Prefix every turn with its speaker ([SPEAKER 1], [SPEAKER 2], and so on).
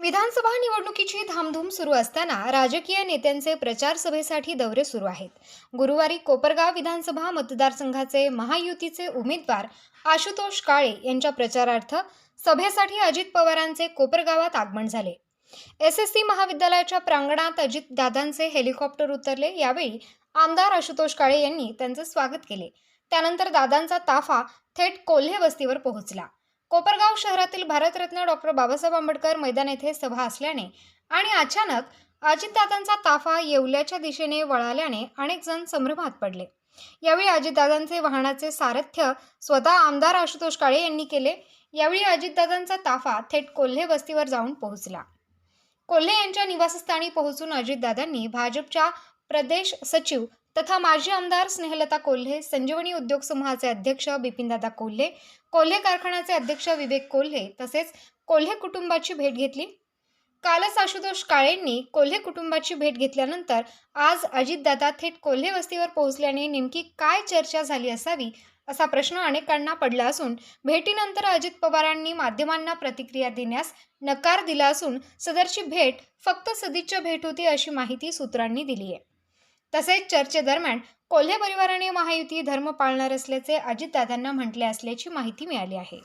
[SPEAKER 1] विधानसभा निवडणुकीची धामधूम सुरू असताना राजकीय नेत्यांचे प्रचार सभेसाठी दौरे सुरू आहेत. गुरुवारी कोपरगाव विधानसभा मतदारसंघाचे महायुतीचे उमेदवार आशुतोष काळे यांच्या प्रचारार्थ सभेसाठी अजित पवारांचे कोपरगावात आगमन झाले. एस एस सी महाविद्यालयाच्या प्रांगणात अजित दादांचे हेलिकॉप्टर उतरले. यावेळी आमदार आशुतोष काळे यांनी त्यांचे स्वागत केले. त्यानंतर दादांचा ताफा थेट कोल्हे वस्तीवर पोहोचला. कोपरगाव शहरातील भारतरत्न डॉक्टर बाबासाहेब आंबेडकर मैदान येथे सभा असल्याने आणि अचानक अजितदादांचा ताफा येवल्याच्या दिशेने वळाल्याने अनेक जण संभ्रमात पडले. यावेळी अजितदादांचे वाहनाचे सारथ्य स्वतः आमदार आशुतोष काळे यांनी केले. यावेळी अजितदादांचा ताफा थेट कोल्हे वस्तीवर जाऊन पोहोचला. कोल्हे यांच्या निवासस्थानी पोहोचून अजितदादांनी भाजपच्या प्रदेश सचिव तथा माजी आमदार स्नेहलता कोल्हे संजीवनी उद्योग समूहाचे अध्यक्ष बिपिनदादा कोल्हे कोल्हे कारखान्याचे अध्यक्ष विवेक कोल्हे तसेच कोल्हे कुटुंबाची भेट घेतली. कालच आशुतोष काळेंनी कोल्हे कुटुंबाची भेट घेतल्यानंतर आज अजितदादा थेट कोल्हे वस्तीवर पोहोचल्याने नेमकी काय चर्चा झाली असावी असा प्रश्न अनेकांना पडला असून भेटीनंतर अजित पवारांनी माध्यमांना प्रतिक्रिया देण्यास नकार दिला असून सदरची भेट फक्त सदिच्छा भेट होती अशी माहिती सूत्रांनी दिली आहे तसेच चर्चेदरम्यान कोल्हे परिवाराने महायुती धर्म पाळणार असल्याचे अजितदादांना म्हटले असल्याची माहिती मिळाली आहे.